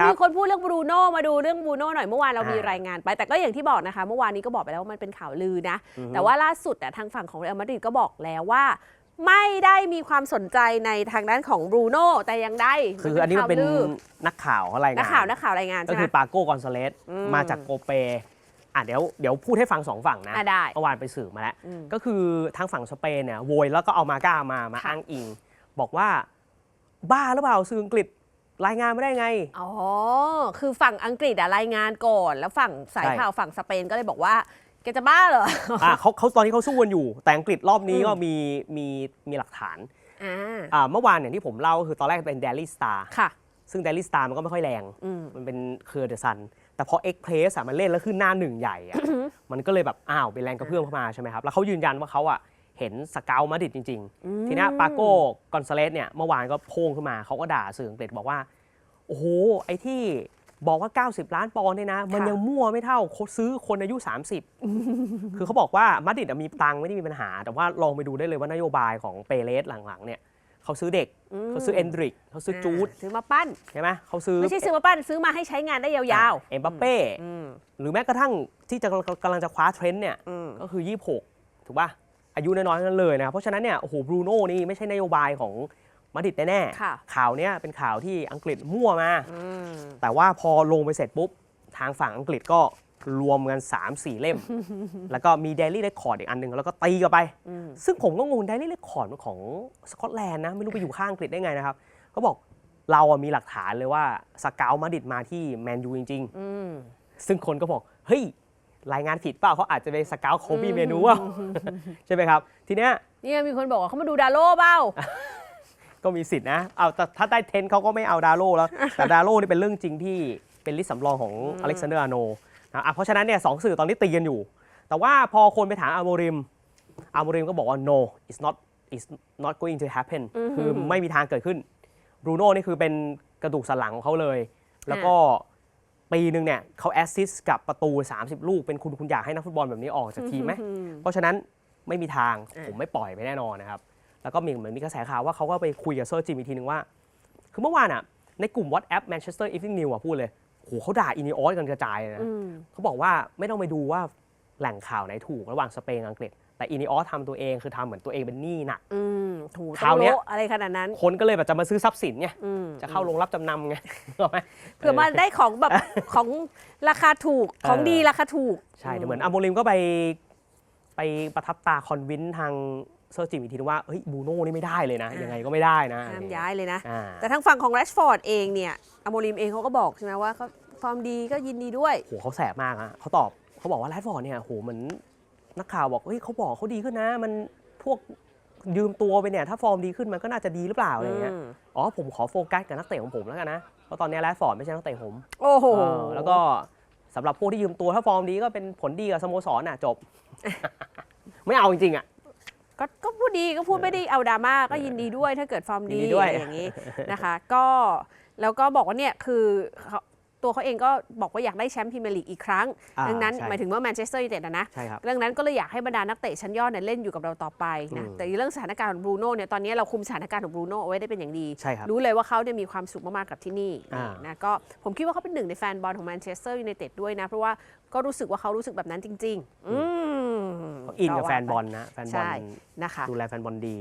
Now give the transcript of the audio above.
เอาครับมีคนพูดเรื่องบรูโน่มาดูเรื่องบรูโน่หน่อยเมื่อวานเรามีอ่ารรายงานไป แต่ก็อย่างที่บอกนะคะ เมื่อวานนี้ก็บอกไปแล้วว่ามันเป็นข่าวลือนะอือฮึแต่ว่าล่าสุดแต่ทางฝั่งของเรอัลมาดริดก็บอกแล้วว่าไม่ได้มีความสนใจในทางด้านของบรูโน่แต่ยังได้ คืออันนี้มันเป็นข่าวลืนักข่าวเขารายงานนักข่าวนักข่าวรายงานก็ใช่ไหมคือปาโก้กอนซาเลสอืมมาจากโกเปอะเดี๋ยวเดี๋ยวพูดให้ฟังสองฝั่งนะอะได้เมื่อวานไปสืบมาแล้วอืมก็คือทางฝั่งสเปนเนี่ยโวยแล้วก็เอามาก้ามามาค่ะอ้างอิง บอกว่าบ้าหรือเปล่าสื่ออังกฤษ รายงานไม่ได้ไง อ๋อ คือฝั่งอังกฤษอะรายงานก่อน แล้วฝั่งสายใช่ข่าวฝั่งสเปนก็เลยบอกว่าแกจะบ้าเหรออะเขาเขาตอนนี้เขาสู้กันอยู่ แต่อังกฤษรอบนี้อืมก็มีมีมีหลักฐานอ่าอ่าเมื่อวานอย่างที่ผมเล่าก็คือตอนแรกเป็น Daily Star ค่ะ ซึ่ง Daily Star มันก็ไม่ค่อยแรงอืมมันเป็นเครือเดอะซัน แต่พอ Express อะมันเล่นแล้วขึ้นหน้าหนึ่งใหญ่อะมันก็เลยแบบอ้าวเป็นแรงกระเพื่อมเข้ามาใช่ไหมครับ แล้วเขายืนยันว่าเขาอะเห็นสเกลมาดริดจริงอืมๆทีเนี้ยปาโก้กอนซาเลสเนี่ยเมื่อวานก็โพ่งขึ้นมาเขาก็ด่าสื่ออังกฤษบอกว่า โอ้โห ไอ้ที่บอกว่า 90 ล้านปอนด์เนี่ยนะ มันยังมั่วไม่เท่าคนซื้อคนอายุ 30 คือเขาบอกว่ามาดริดอะมีตังค์ไม่ได้มีปัญหา แต่ว่าลองไปดูได้เลยว่านโยบายของเปเรสหลังๆเนี่ยเขาซื้อเด็กเขาซื้อเอนดริกเขาซื้อจูดซื้อมาปั้นใช่ไหมเขาซื้อไม่ใช่ซื้อมาปั้นซื้อมาให้ใช้งานได้ยาวเอ็มบัปเป้ๆอืมหรือแม้กระทั่งที่จะกำลังจะคว้าเทรนด์เนี่ยอืมก็คือ 26 ถูกป่ะอายุน้อยๆทั้งนั้นเลยนะครับเพราะฉะนั้นเนี่ยโอ้โหบรูโน่นี่ไม่ใช่นโยบายของ มาดริดแน่ค่ะๆข่าวเนี้ยเป็นข่าวที่อังกฤษมั่วมาอืมแต่ว่าพอลงไปเสร็จปุ๊บ ทางฝั่งอังกฤษก็รวมกัน 3-4 เล่ม แล้วก็มี Daily Record อีกอันหนึ่งแล้วก็ตีกันไปอืมซึ่งผมก็งง Daily Record มันของสกอตแลนด์นะ ไม่รู้ไปอยู่ข้างอังกฤษได้ไงนะครับเขาบอกเราอะมีหลักฐานเลยว่าสเกลมาดริดมาที่แมนยูจริงๆอืมซึ่งคนก็บอก เฮ้ย รายงานผิดเปล่าเขาอาจจะไปสเกลโคบี้เมนูว่าใช่ไหมครับ ทีเนี้ยเนี่ยมีคนบอกว่าเขามาดูดาโล่เปล่า ก็มีสิทธินะเอาแต่ถ้าได้เทนเขาก็ไม่เอาดาโลแล้ว แต่ดาโลนี่เป็นเรื่องจริงที่เป็นลิสต์สำรองของอเล็กซานเดอร์อาโนนะอะเพราะฉะนั้นเนี่ยสองสื่อตอนนี้ตีกันอยู่ แต่ว่าพอคนไปถามอาโมริมอาโมริมก็บอกว่า no it's not it's not going to happen อือหือคือไม่มีทางเกิดขึ้นบรูโน่นี่คือเป็นกระดูกสันหลังของเขาเลย แล้วก็ปีหนึ่งเนี่ยเขาแอสซิสต์กับประตู 30 ลูก เป็นคุณคุณอยากให้นักฟุตบอลแบบนี้ออกจากทีมไหมอืมเพราะฉะนั้นไม่มีทางอะผมไม่ปล่อยไปแน่นอนนะครับ แล้วก็มีเหมือนมีกระแสข่าวว่าเขาก็ไปคุยกับเซอร์จิมอีกทีนึงว่า คือเมื่อวานอะในกลุ่ม WhatsApp Manchester Evening News อะพูดเลยโหเขาด่าอินิออสกันกระจายเลยนะอืมเขาบอกว่าไม่ต้องไปดูว่าแหล่งข่าวไหนถูกระหว่างสเปนกับอังกฤษ แต่อินิออสทำตัวเองคือทำเหมือนตัวเองเป็นหนี้หนักอืมถูกคราวเนี้ยโต๊ะอะไรขนาดนั้น คนก็เลยแบบจะมาซื้อทรัพย์สินไงอืมจะเข้าโรงรับจำนำไงถูกไหมเพื่อมาได้ของแบบของราคาถูกของเออดีราคาถูก ใช่แต่เหมือนอาโมริมก็ไปไปประทับตาคอนวินทาง เซอร์จิมอีกทีนึงว่าเฮ้ยบูโน่นี่ไม่ได้เลยนะอ่ายัยังไงก็ไม่ได้นะห้ามย้ายเลยนะ อ่าแต่ทางฝั่งของแรชฟอร์ดเองเนี่ยอโมริมเองเขาก็บอกใช่ไหมว่าเขาฟอร์มดีก็ยินดีด้วย โหเขาแสบมากอะเขาตอบเขาบอกว่าแรดฟอร์ดเนี่ยโหเหมือนนักข่าวบอกเฮ้ยเขาบอกเขาดีขึ้นนะ มันพวกยืมตัวไปเนี่ยถ้าฟอร์มดีขึ้นมันก็น่าจะดีหรือเปล่าอะไรเงี้ย อืม อ๋อผมขอโฟกัสกับนักเตะของผมแล้วกันนะ เพราะตอนนี้แรดฟอร์ดไม่ใช่นักเตะผมโอ้โหเออแล้วก็สำหรับพวกที่ยืมตัวถ้าฟอร์มดีก็เป็นผลดีกับสโมสรน่ะจบ ไม่เอาจริงๆอะ ก็ก็พูดดีก็พูดไม่ได้เอาดราม่าก็ยินดีด้วยถ้าเกิดฟอร์มยิดีนดีด้วยอะไรอย่างนี้นะคะ ก็แล้วก็บอกว่าเนี่ยคือเขาตัวเขาเองก็บอกว่าอยากได้แชมป์พรีเมียร์ลีกอีกครั้งอ่าดังนั้นใช่หมายถึงว่าแมนเชสเตอร์ยูไนเต็ดนะใช่ครับดังนั้นก็เลยอยากให้บรรดานักเตะชั้นยอดเนี่ยเล่นอยู่กับเราต่อไปนะอืมแต่เรื่องสถานการณ์ของบรูโน่เนี่ยตอนนี้เราคุมสถานการณ์ของบรูโน่เอาไว้ได้เป็นอย่างดีใช่ครับรู้เลยว่าเขาเนี่ยมีความสุขมากๆกับที่นี่อ่านะก็ผมคิดว่าเขาเป็นหนึ่งในแฟนบอลของแมนเชสเตอร์ยูไนเต็ดด้วยนะ เพราะว่าก็รู้สึกว่าเขารู้สึกแบบนั้นจริงๆอืมเขา อินกับแฟนบอลนะแฟนบอลใช่นะคะ ดูแลแฟนบอลดี